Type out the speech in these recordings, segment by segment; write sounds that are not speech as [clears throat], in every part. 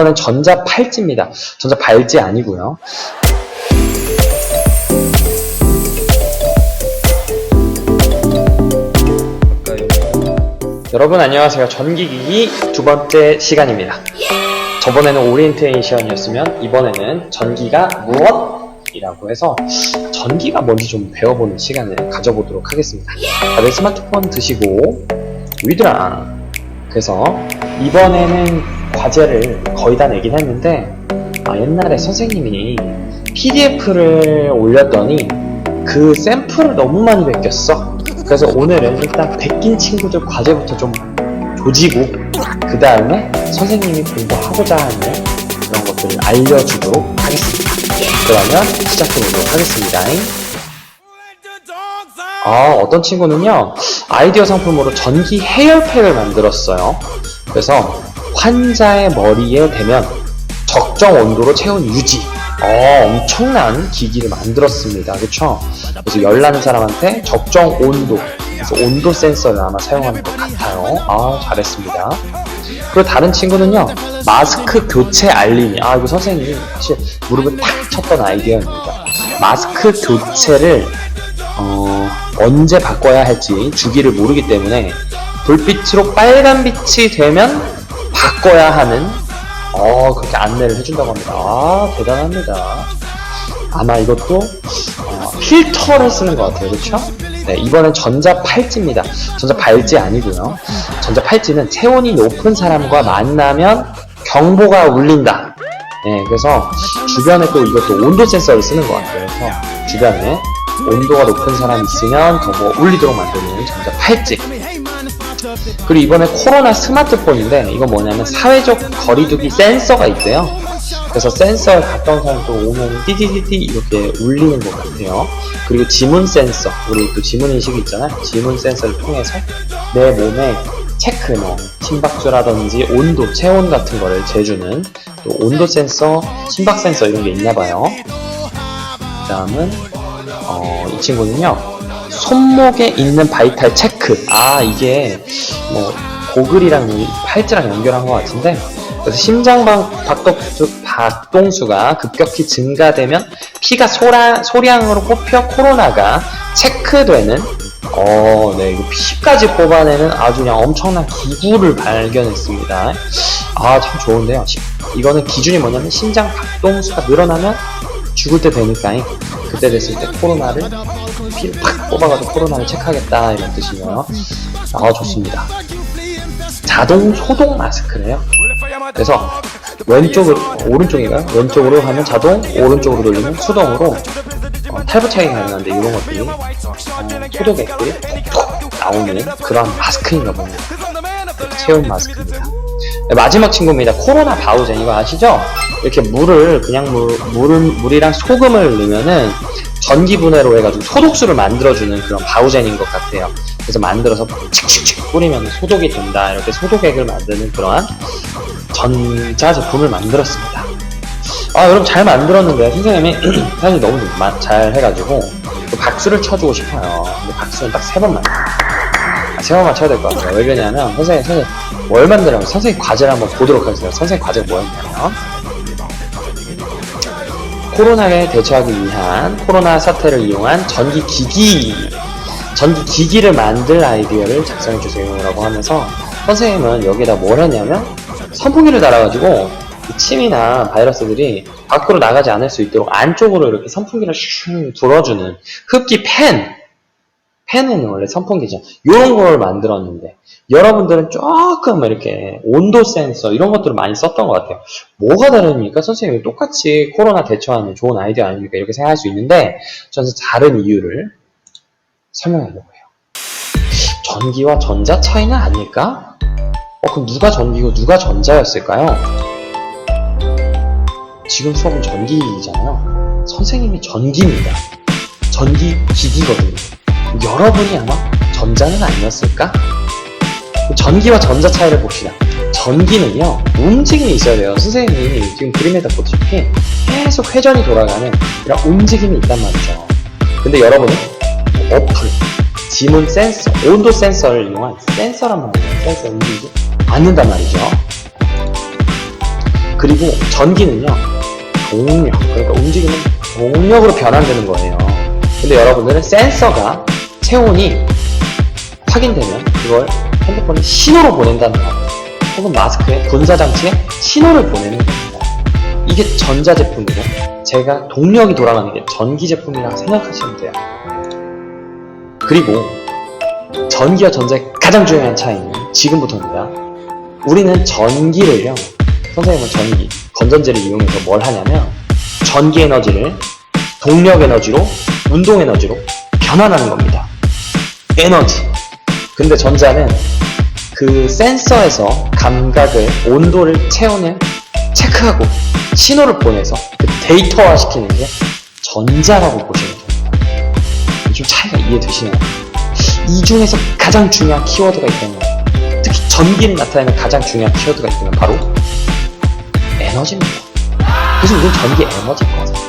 이거는 전자 팔찌입니다. 전자 발찌 아니고요. 여러분 안녕하세요. 전기기기 두 번째 시간입니다. 저번에는 오리엔테이션이었으면 이번에는 전기가 무엇 이라고 해서 전기가 뭔지 좀 배워보는 시간을 가져보도록 하겠습니다. 다들 스마트폰 드시고 위드라 그래서 이번에는 과제를 거의 다 내긴 했는데 아, 옛날에 선생님이 PDF를 올렸더니 그 샘플을 너무 많이 베꼈어. 그래서 오늘은 일단 베낀 친구들 과제부터 좀 조지고 그 다음에 선생님이 공부하고자 하는 그런 것들을 알려주도록 하겠습니다. 그러면 시작해보도록 하겠습니다. 아, 어떤 친구는요, 아이디어 상품으로 전기 헤어팩을 만들었어요. 그래서 환자의 머리에 대면 적정 온도로 체온 유지. 어, 엄청난 기기를 만들었습니다. 그쵸? 그래서 열나는 사람한테 적정 온도, 그래서 온도 센서를 아마 사용하는 것 같아요. 아, 잘했습니다. 그리고 다른 친구는요, 마스크 교체 알림이. 아, 이거 선생님이 사실 무릎을 탁 쳤던 아이디어입니다. 마스크 교체를, 어, 언제 바꿔야 할지 주기를 모르기 때문에 불빛으로 빨간빛이 되면 바꿔야 하는 어 그렇게 안내를 해준다고 합니다. 아 대단합니다. 아마 이것도 어, 필터를 쓰는 것 같아요, 그렇죠? 네 이번엔 전자 팔찌입니다. 전자 발찌 아니고요. 전자 팔찌는 체온이 높은 사람과 만나면 경보가 울린다. 네 그래서 주변에 또 이것도 온도 센서를 쓰는 것 같아요. 그래서 주변에 온도가 높은 사람이 있으면 경보가 울리도록 만드는 전자 팔찌. 그리고 이번에 코로나 스마트폰인데 이건 뭐냐면 사회적 거리두기 센서가 있대요. 그래서 센서에 가까운 사람 또 오면 띠디디디 이렇게 울리는 것 같아요. 그리고 지문 센서, 우리 또 지문 인식이 있잖아요. 지문 센서를 통해서 내 몸에 체크, 뭐 심박수라든지 온도, 체온 같은 거를 재주는 또 온도 센서, 심박 센서 이런 게 있나 봐요. 다음은 어, 이 친구는요. 손목에 있는 바이탈 체크. 아, 이게 뭐 고글이랑 이 팔찌랑 연결한 것 같은데. 그래서 심장 박- 박동수, 박동수 가 급격히 증가되면 피가 소라, 소량으로 뽑혀 코로나가 체크되는 어, 네, 이거 피까지 뽑아내는 아주 그냥 엄청난 기구를 발견했습니다. 아, 참 좋은데요. 시- 이거는 기준이 뭐냐면 심장 박동수가 늘어나면 죽을 때 되니까 그때 됐을 때 코로나를 피를 팍 뽑아가지고 코로나를 체크하겠다 이런 뜻이고요. 아 좋습니다. 자동 소독 마스크래요. 그래서 왼쪽으로 오른쪽인가요? 왼쪽으로 하면 자동, 오른쪽으로 돌리면 수동으로 어, 탈부착이 가능한데 이런 것들이 어, 소독액들이 톡톡 나오는 그런 마스크인가 봅니다. 체온 마스크입니다. 네, 마지막 친구입니다. 코로나 바우젠 이거 아시죠? 이렇게 물을 그냥 물, 물을, 물이랑 소금을 넣으면은 전기 분해로 해가지고 소독수를 만들어주는 그런 바우젠인 것 같아요. 그래서 만들어서 칙칙칙 뿌리면 소독이 된다. 이렇게 소독액을 만드는 그러한 전자 제품을 만들었습니다. 아, 여러분 잘 만들었는데 선생님이 [clears throat] 사실 너무 마- 잘 해가지고 또 박수를 쳐주고 싶어요. 근데 박수는 딱 세 번만. 아, 세 번만 쳐야 될 것 같아요. 왜 그러냐면 선생님, 선생님 뭘 만들냐면 선생님 과제를 한번 보도록 하겠습니다. 선생님 과제가 뭐였냐면 코로나에 대처하기 위한 코로나 사태를 이용한 전기 기기 전기 기기를 만들 아이디어를 작성해 주세요라고 하면서 선생님은 여기다 뭘 했냐면 선풍기를 달아가지고 이 침이나 바이러스들이 밖으로 나가지 않을 수 있도록 안쪽으로 이렇게 선풍기를 슉 불어주는 흡기 팬 팬은 원래 선풍기죠. 이런 걸 만들었는데 여러분들은 조금 이렇게 온도 센서 이런 것들을 많이 썼던 것 같아요. 뭐가 다릅니까? 선생님이 똑같이 코로나 대처하는 좋은 아이디어 아닙니까? 이렇게 생각할 수 있는데 저는 다른 이유를 설명하려고 해요. 전기와 전자 차이는 아닐까? 어, 그럼 누가 전기고 누가 전자였을까요? 지금 수업은 전기잖아요. 선생님이 전기입니다. 전기 기기거든요. 여러분이 아마 전자는 아니었을까? 전기와 전자 차이를 봅시다. 전기는요, 움직임이 있어야 돼요. 선생님이 지금 그림에다 보다시피 계속 회전이 돌아가는 이런 움직임이 있단 말이죠. 근데 여러분은 어플, 지문 센서, 온도 센서를 이용한 센서란 말이에요. 센서 움직이지 않는단 말이죠. 그리고 전기는요, 동력, 그러니까 움직이는 동력으로 변환되는 거예요. 근데 여러분들은 센서가 체온이 확인되면 그걸 핸드폰에 신호로 보낸다는 거, 혹은 마스크에 분사장치에 신호를 보내는 겁니다. 이게 전자제품이고, 제가 동력이 돌아가는 게 전기제품이라고 생각하시면 돼요. 그리고 전기와 전자의 가장 중요한 차이는 지금부터입니다. 우리는 전기를요, 선생님은 전기, 건전지를 이용해서 뭘 하냐면, 전기 에너지를 동력 에너지로, 운동 에너지로 변환하는 겁니다. 에너지. 근데 전자는 그 센서에서 감각을, 온도를, 체온을 체크하고 신호를 보내서 그 데이터화 시키는 게 전자라고 보시면 됩니다. 좀 차이가 이해되시나요? 이 중에서 가장 중요한 키워드가 있다면 특히 전기를 나타내는 가장 중요한 키워드가 있다면 바로 에너지입니다. 그래서 우리는 전기 에너지과잖아요.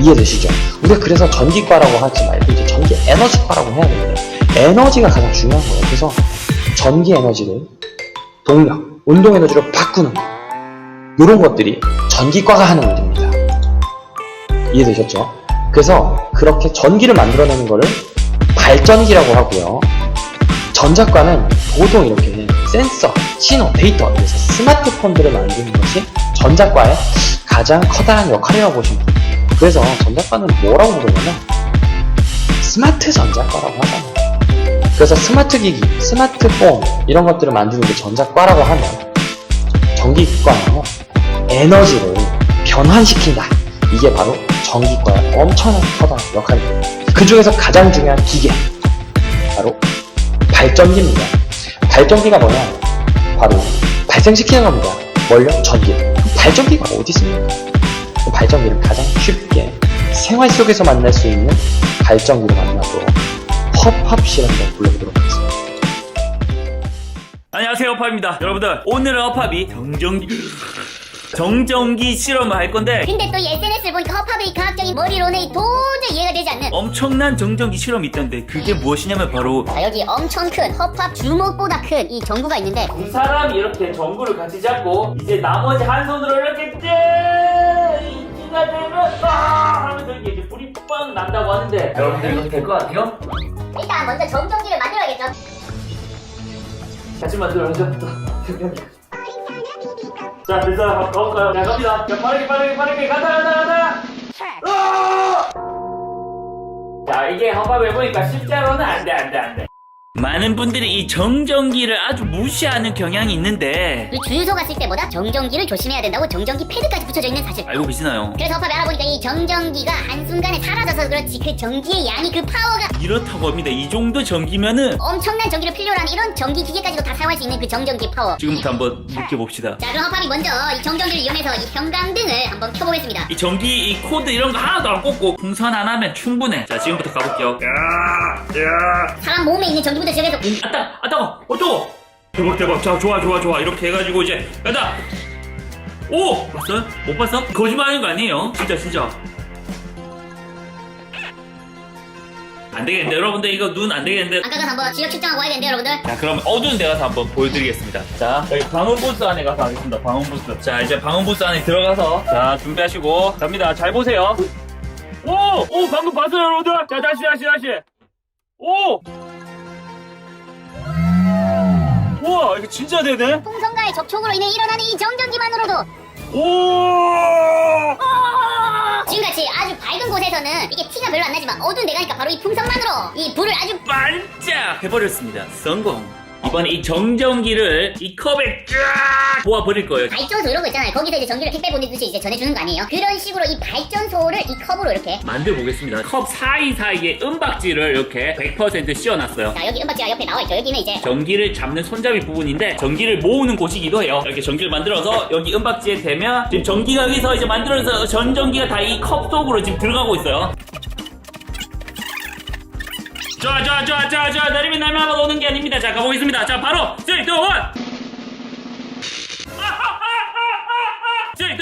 이해되시죠? 우리가 그래서 전기과라고 하지 말고 이제 전기 에너지과라고 해야 되는데 에너지가 가장 중요한 거예요. 그래서 전기 에너지를 동력, 운동 에너지로 바꾸는 이런 것들이 전기과가 하는 일입니다. 이해되셨죠? 그래서 그렇게 전기를 만들어내는 거를 발전기라고 하고요. 전자과는 보통 이렇게 센서, 신호, 데이터, 그래서 스마트폰들을 만드는 것이 전자과의 가장 커다란 역할이라고 보시면 돼요. 그래서 전자과는 뭐라고 부르냐면 스마트 전자과라고 하잖아요. 그래서 스마트 기기, 스마트폰 이런 것들을 만드는 게 전자과라고 하면 전기과는요 에너지를 변환시킨다. 이게 바로 전기과의 엄청난 커다란 역할입니다. 그 중에서 가장 중요한 기계 바로 발전기입니다. 발전기가 뭐냐? 바로 발생시키는 겁니다. 뭘요? 전기. 발전기가 어디 있습니까? 그 발전기를 가장 쉽게 생활 속에서 만날 수 있는 발전기를 만나고 펍펍씨라는 걸 불러보도록 하겠습니다. 안녕하세요 허팝입니다 여러분들 오늘은 허팝이 정전기 정전기 실험을 할 건데 근데 또 이 SNS를 보니까 허팝의 이 과학적인 머리로는 도저히 이해가 되지 않는 엄청난 정전기 실험이 있던데 그게 무엇이냐면 바로 자 여기 엄청 큰 허팝 주먹보다 큰 이 전구가 있는데 두 사람이 이렇게 전구를 같이 잡고 이제 나머지 한 손으로 이렇게 뜨 이기가 되면 아 하면서 이게 이제 불이 뻥 난다고 하는데 여러분들 이거 될것 같아요? 일단 먼저 정전기를 만들어야겠죠? 같이 만들어야죠 자 됐어 한번 가볼까요? 자 갑니다. 자 빠르게 빠르게 빠르게. 가다 가다 가다 아! 자 이게 허팝 해보니까 실제로는 안돼 안돼 안돼 많은 분들이 이 정전기를 아주 무시하는 경향이 있는데 그 주유소 갔을 때보다 정전기를 조심해야 된다고 정전기 패드까지 붙여져 있는 사실. 알고 계시나요? 그래서 허팝이 알아보니까 이 정전기가 한순간에 사라져서 그렇지 그 전기의 양이 그 파워가 이렇다고 합니다. 이 정도 전기면은 엄청난 전기를 필요로 하는 이런 전기 기계까지도 다 사용할 수 있는 그 정전기 파워. 지금부터 한번 느껴봅시다. 자 그럼 허팝이 먼저 이 정전기를 이용해서 이 형광등을 한번 켜보겠습니다. 이 전기 이 코드 이런 거 하나도 안 꽂고 풍선 안 하면 충분해. 자 지금부터 가볼게요. 야, 야. 사람 몸에 있는 전기 부터 시작해서 아따 아따 어떠 대박 대박. 자 좋아 좋아 좋아. 이렇게 해가지고 이제 간다 오! 봤어요? 못 봤어? 거짓말하는 거 아니에요? 진짜 진짜. 안 되겠는데 여러분들. 이거 눈 안 되겠는데. 아까 가서 한번 지역 측정하고 와야겠는데 여러분들. 자 그럼 어두운 데 가서 한번 보여드리겠습니다. 자. 여기 방음 부스 안에 가서 하겠습니다. 방음 부스. 자 이제 방음 부스 안에 들어가서 자 준비하시고. 갑니다. 잘 보세요. 오! 오 방금 봤어요 여러분들? 자 다시 다시 다시. 오! 우와 이게 진짜 되네. 풍선과의 접촉으로 인해 일어나는 이 정전기만으로도. 오! 지금같이 아주 밝은 곳에서는 이게 티가 별로 안 나지만 어두운 데 가니까 바로 이 풍선만으로 이 불을 아주 반짝! 해버렸습니다. 성공 이번에 이 정전기를 이 컵에 쫙 모아 버릴 거예요 발전소 이런 거 있잖아요 거기서 이제 전기를 택배 보내듯이 이제 전해주는 거 아니에요 그런 식으로 이 발전소를 이 컵으로 이렇게 만들어 보겠습니다. 컵 사이사이에 은박지를 이렇게 100% 씌워놨어요. 자 여기 은박지가 옆에 나와 있죠 여기는 이제 전기를 잡는 손잡이 부분인데 전기를 모으는 곳이기도 해요. 이렇게 전기를 만들어서 여기 은박지에 대면 지금 전기가 여기서 이제 만들어서 전전기가 다 이 컵 속으로 지금 들어가고 있어요. 좋아 좋아 좋아 좋아 좋아 내리면 날마다 오는 게 아닙니다. 자 가보겠습니다. 자 바로 3, 2, 1 3, 2, 1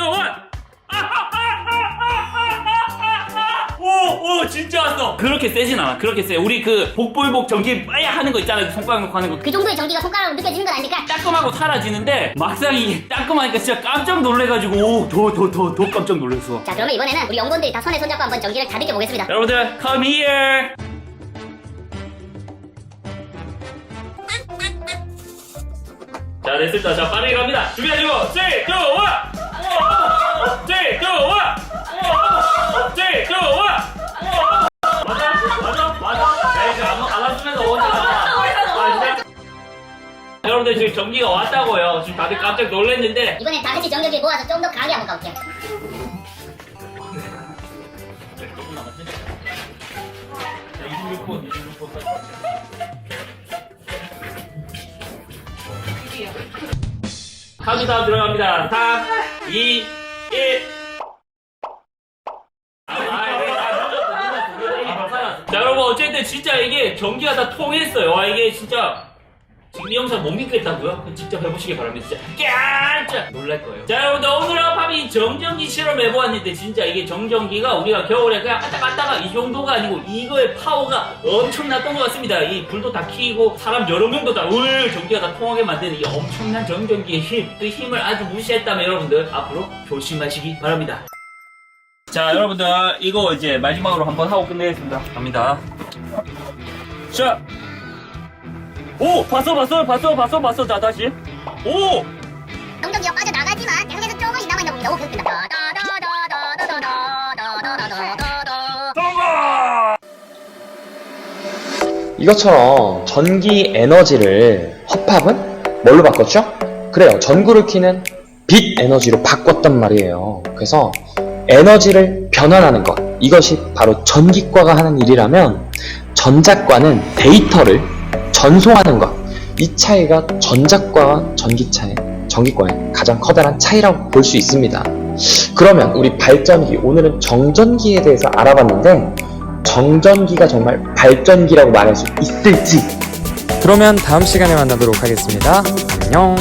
오, 오, 진짜 왔어. 그렇게 세진 않아. 그렇게 세. 우리 그 복불복 전기 빠야 하는 거 있잖아요. 손가락 놓고 하는 거. 그 정도의 전기가 손가락으로 느껴지는 건 아닐까? 따끔하고 사라지는데 막상 이게 따끔하니까 진짜 깜짝 놀래가지고 더 더 더 더 깜짝 놀랐어. 자 그러면 이번에는 우리 연구원들이 다 손에 손잡고 한번 전기를 다 느껴보겠습니다. 여러분들 come here 자 됐습니다. 자 빠르게 갑니다. 준비하시고. 3 2 1 3 2 1 3 2 1 맞아 맞아 맞아. 야 이제 안, 안 왔으면서 혼자 아. 진짜 여러분들 지금 전기가 왔다고요. 지금 다들 깜짝 놀랐는데. 이번엔 다 같이 전격을 모아서 좀 더 강하게 한번 가볼게요. 자, 26분, 26분. 카운트다운 들어갑니다. 3, 2, 1. 아, 아, 아, 아, 늦었어, 늦었어, 늦었어. 아, 박살났어. 자, 여러분, 어쨌든 진짜 이게 전기가 다 통했어요. 와, 이게 진짜. 지금 이 영상 못 믿겠다고요? 직접 해보시기 바랍니다. 진짜 깜짝 놀랄 거예요. 자, 여러분들 오늘 합이 정전기 실험 해보았는데 진짜 이게 정전기가 우리가 겨울에 그냥 갔다 갔다가 이 정도가 아니고 이거의 파워가 엄청났던 것 같습니다. 이 불도 다 켜고 사람 여러 명도 다울 전기가 다 통하게 만드는 이 엄청난 정전기의 힘, 그 힘을 아주 무시했다면 여러분들 앞으로 조심하시기 바랍니다. 자, 여러분들 이거 이제 마지막으로 한번 하고 끝내겠습니다. 갑니다. 자. 오! 봤어, 봤어, 봤어, 봤어, 봤어. 자, 다시. 오! 정전기가 빠져나가지만 계속해서 조금씩 남아있나 봅니다 오 그렇습니다 다다다다다다다다다다다다 이것처럼 전기 에너지를 허팝은 뭘로 바꿨죠? 그래요. 전구를 키는 빛 에너지로 바꿨단 말이에요. 그래서 에너지를 변환하는 것. 이것이 바로 전기과가 하는 일이라면 전자과는 데이터를 전송하는 것. 이 차이가 전자과와 전기차의 전기과의 가장 커다란 차이라고 볼 수 있습니다. 그러면 우리 발전기 오늘은 정전기에 대해서 알아봤는데 정전기가 정말 발전기라고 말할 수 있을지 그러면 다음 시간에 만나도록 하겠습니다. 안녕.